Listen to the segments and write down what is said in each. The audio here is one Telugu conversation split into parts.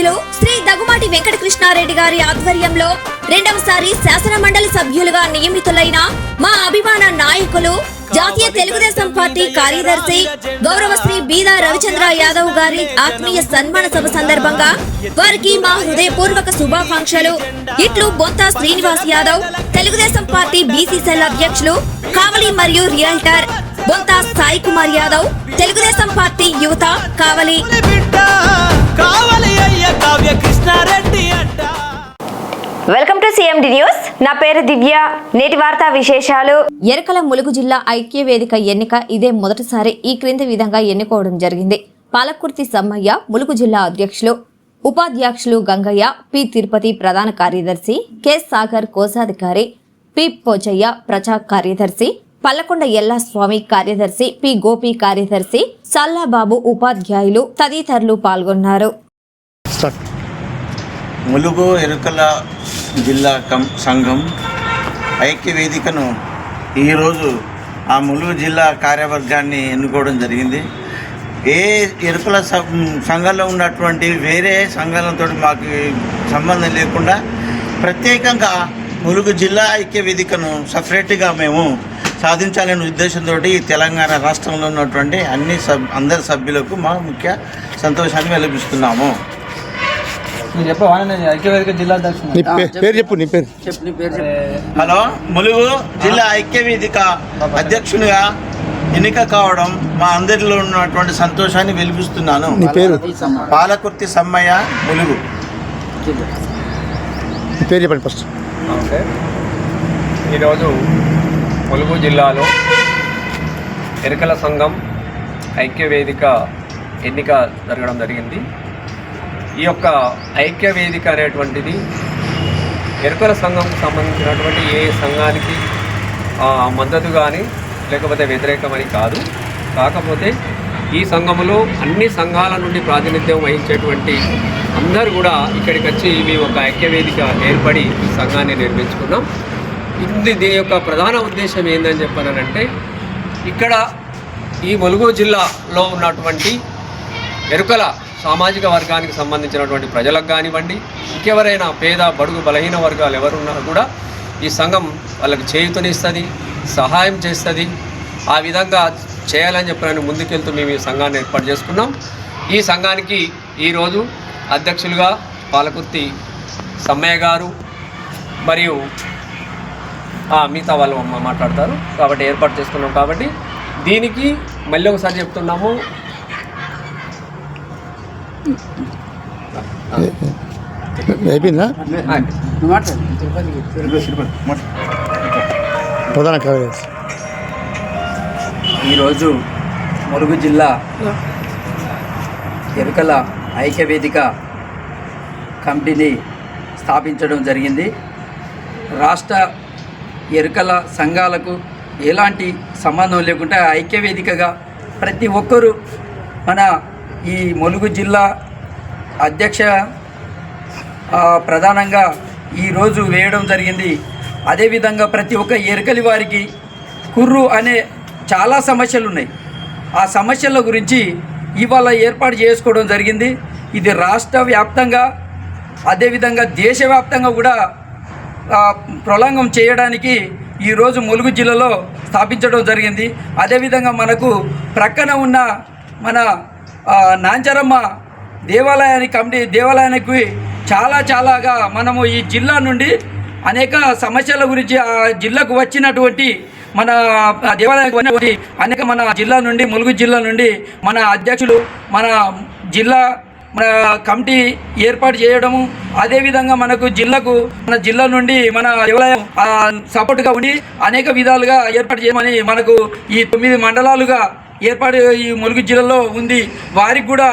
సభ్యులు శ్రీ దగుమాటి వెంకట కృష్ణారెడ్డి గారి ఆధ్వర్యంలో రెండవసారి శాసన మండలి సభ్యులుగా నియమితులైన మా అభిమాన నాయకులు జాతీయ తెలుగుదేశం పార్టీ కార్యదర్శి గౌరవ శ్రీ బీదా రవిచంద్ర యాదవ్ గారి ఆత్మీయ సన్మాన సభ సందర్భంగా వారికి మా హృదయపూర్వక శుభాకాంక్షలు. ఇట్లు Bontha Srinivas Yadav Telugu Desam party BC cell అధ్యక్షులు కావలి మరియు రియల్టర్ బొంత సాయి కుమార్ యాదవ్ తెలుగుదేశం పార్టీ యువత కావలి. కావలి అయ్య Kavya Krishna Reddy. Welcome to CMD news నా పేరు దివ్య. నేటి వార్తా విశేషాలు. ఎరకల ములుగు జిల్లా ఐక్య వేదిక ఎన్నిక ఇదే మొదటిసారి ఈ క్రింది విధంగా ఎన్నుకోవడం జరిగింది. పాలకుర్తి సమ్మయ్య ములుగు జిల్లా అధ్యక్షులు ఉపాధ్యక్షులు గంగయ్య పి తిరుపతి ప్రధాన కార్యదర్శి కె సాగర్ కోశాధికారి పి పోచయ్య ప్రజా కార్యదర్శి పల్లకొండ ఎల్లాస్వామి కార్యదర్శి పి గోపి కార్యదర్శి సల్లాబాబు ఉపాధ్యాయులు తదితరులు పాల్గొన్నారు. ములుగు ఎరుకల జిల్లా కం సంఘం ఐక్య వేదికను ఈరోజు ఆ ములుగు జిల్లా కార్యవర్గాన్ని ఎన్నుకోవడం జరిగింది. ఏ ఎరుకల సంఘంలో ఉన్నటువంటి వేరే సంఘాలతో మాకు సంబంధం లేకుండా ప్రత్యేకంగా ములుగు జిల్లా ఐక్య వేదికను సపరేట్గా మేము సాధించాలనే ఉద్దేశంతో తెలంగాణ రాష్ట్రంలో ఉన్నటువంటి అన్ని సబ్ అందరి సభ్యులకు మా ముఖ్య సంతోషాన్ని వెలిపిస్తున్నాము. పేరు చెప్పు నీ పేరు. హలో ములుగు జిల్లా ఐక్య వేదిక అధ్యక్షునిగా ఎన్నిక కావడం మా అందరిలో ఉన్నటువంటి సంతోషాన్ని వెలిపిస్తున్నాను. పేరు? పాలకుర్తి సమ్మయ్య ములుగు. పేరు చెప్పండి ఫస్ట్ ఓకే. ఈరోజు ములుగు జిల్లాలో ఎరకల సంఘం ఐక్య వేదిక ఎన్నిక జరగడం జరిగింది. ఈ యొక్క ఐక్య వేదిక అనేటువంటిది ఎరుకల సంఘంకు సంబంధించినటువంటి ఏ సంఘానికి మద్దతు కానీ లేకపోతే వ్యతిరేకమని కాదు. కాకపోతే ఈ సంఘములో అన్ని సంఘాల నుండి ప్రాతినిధ్యం వహించేటువంటి అందరూ కూడా ఇక్కడికి వచ్చి మేము ఒక ఐక్యవేదిక ఏర్పడి ఈ సంఘాన్ని నిర్మించుకున్నాం. ఇది దీని యొక్క ప్రధాన ఉద్దేశం ఏందని చెప్పానంటే ఇక్కడ ఈ ములుగు జిల్లాలో ఉన్నటువంటి ఎరుకల సామాజిక వర్గానికి సంబంధించినటువంటి ప్రజలకు కానివ్వండి ఇంకెవరైనా పేద బడుగు బలహీన వర్గాలు ఎవరున్నా కూడా ఈ సంఘం వాళ్ళకి చేయుతనిస్తుంది సహాయం చేస్తుంది. ఆ విధంగా చేయాలని చెప్పిన ముందుకెళ్తూ మేము ఈ సంఘాన్ని ఏర్పాటు చేసుకున్నాం. ఈ సంఘానికి ఈరోజు అధ్యక్షులుగా పాలకుర్తి సమ్మయ్య గారు మరియు మిగతా వాళ్ళు మాట్లాడతారు. కాబట్టి ఏర్పాటు చేసుకున్నాం కాబట్టి దీనికి మళ్ళీ ఒకసారి చెప్తున్నాము. అయిపోయిందా? ప్రధాన కార్యదర్శి. ఈరోజు ములుగు జిల్లా ఎరుకల ఐక్యవేదిక కమిటీని స్థాపించడం జరిగింది. రాష్ట్ర ఎరుకల సంఘాలకు ఎలాంటి సంబంధం లేకుండా ఐక్యవేదికగా ప్రతి ఒక్కరూ మన ఈ ములుగు జిల్లా అధ్యక్ష ప్రధానంగా ఈరోజు వేయడం జరిగింది. అదేవిధంగా ప్రతి ఒక్క ఎరకలి వారికి కుర్రు అనే చాలా సమస్యలు ఉన్నాయి. ఆ సమస్యల గురించి ఇవాళ ఏర్పాటు చేసుకోవడం జరిగింది. ఇది రాష్ట్ర వ్యాప్తంగా అదేవిధంగా దేశవ్యాప్తంగా కూడా ప్రొలంగం చేయడానికి ఈరోజు ములుగు జిల్లాలో స్థాపించడం జరిగింది. అదేవిధంగా మనకు ప్రక్కన ఉన్న మన నాంచరమ్మ దేవాలయానికి కమిటీ దేవాలయానికి చాలా చాలాగా మనము ఈ జిల్లా నుండి అనేక సమస్యల గురించి ఆ జిల్లాకు వచ్చినటువంటి మన దేవాలయానికి అనేక మన జిల్లా నుండి ములుగు జిల్లా నుండి మన అధ్యక్షులు మన జిల్లా మన కమిటీ ఏర్పాటు చేయడము అదేవిధంగా మనకు జిల్లాకు మన జిల్లా నుండి మన దేవాలయం సపోర్ట్గా ఉండి అనేక విధాలుగా ఏర్పాటు చేయమని మనకు ఈ తొమ్మిది మండలాలుగా ఏర్పాటు ఈ ములుగు జిల్లాలో ఉంది. వారికి కూడా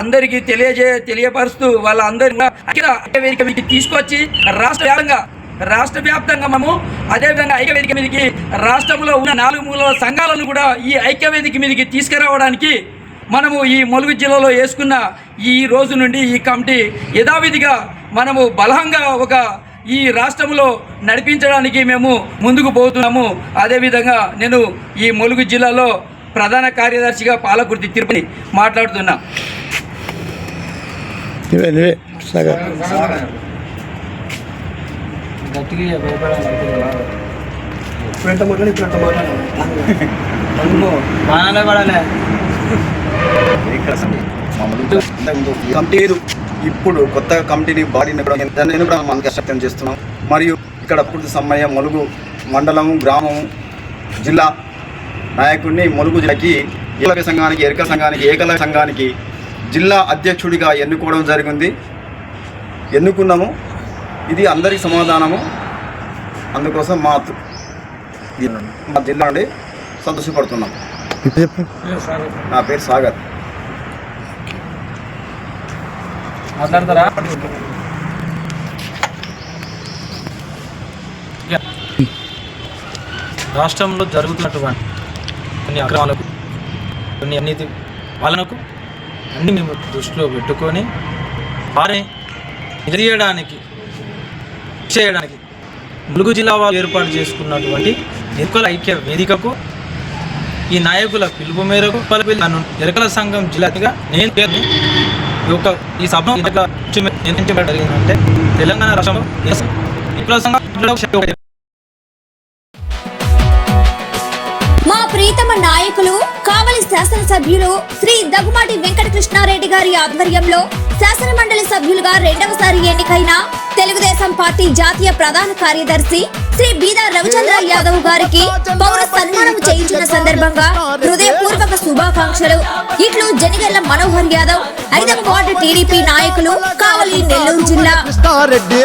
అందరికీ తెలియజే తెలియపరుస్తూ వాళ్ళందరూ కూడా ఐక్య మీదకి తీసుకొచ్చి రాష్ట్ర వ్యాప్తంగా రాష్ట్ర వ్యాప్తంగా మనము అదేవిధంగా ఐక్యవేదిక మీదకి రాష్ట్రంలో ఉన్న నాలుగు మూల సంఘాలను కూడా ఈ ఐక్యవేదిక మీదకి తీసుకురావడానికి మనము ఈ ములుగు జిల్లాలో వేసుకున్న ఈ రోజు నుండి ఈ కమిటీ యథావిధిగా మనము బలంగా ఒక ఈ రాష్ట్రంలో నడిపించడానికి మేము ముందుకు పోతున్నాము. అదేవిధంగా నేను ఈ ములుగు జిల్లాలో ప్రధాన కార్యదర్శిగా పాలకుర్తి తిరుపతి మాట్లాడుతున్నా. కమిటీలు ఇప్పుడు కొత్త కమిటీని బాడీని కూడా నేను కూడా మనకి శక్తం చేస్తున్నాం. మరియు ఇక్కడ పూర్తి సమయం ములుగు మండలం గ్రామం జిల్లా నాయకుడిని ములుగు జిల్లాకి ఏకలవ్య సంఘానికి ఎరకల సంఘానికి ఏకలవ్య సంఘానికి జిల్లా అధ్యక్షుడిగా ఎన్నుకోవడం జరిగింది. ఎన్నుకున్నాము. ఇది అందరికి సమాధానము. అందుకోసం మా మా జిల్లా నుండి సంతోషపడుతున్నాం. నా పేరు సాగర్. మాట్లాడతారా? రాష్ట్రంలో జరుగుతున్నటువంటి కొన్ని అక్రమాలకు కొన్ని అవినీతి పాలనకు అన్ని మేము దృష్టిలో పెట్టుకొని వారిని నిలియడానికి చేయడానికి ములుగు జిల్లా వాళ్ళు ఏర్పాటు చేసుకున్నటువంటి ఎరుకల ఐక్య వేదికకు ఈ నాయకుల పిలుపు మేరకు పలుపల్లి నన్ను ఎరుకల సంఘం జిల్లాగా నేను ఈ యొక్క ఈ సభ నిర్ణయించబడి జరిగిందంటే తెలంగాణ రాష్ట్రంలో ఎరుకల సంఘం ప్రీతమ నాయకులు కావలి శాసనసభ్యులు శ్రీ దగ్గుమాటి వెంకటకృష్ణారెడ్డి గారి ఆధ్వర్యంలో శాసన మండలి సభ్యులుగా రెండవసారి ఎన్నికైన తెలుగుదేశం పార్టీ జాతీయ ప్రధాన కార్యదర్శి శ్రీ బీదా రవిచంద్ర యాదవ్ గారికి పౌర సన్మానం చేయించిన సందర్భంగా హృదయపూర్వక శుభాకాంక్షలు. ఇట్లు జనిగెల్ల మనోహర్ యాదవ్ ఐదవ వార్డు టీడీపీ నాయకులు కావలి నెల్లూరు జిల్లా. కృష్ణారెడ్డి.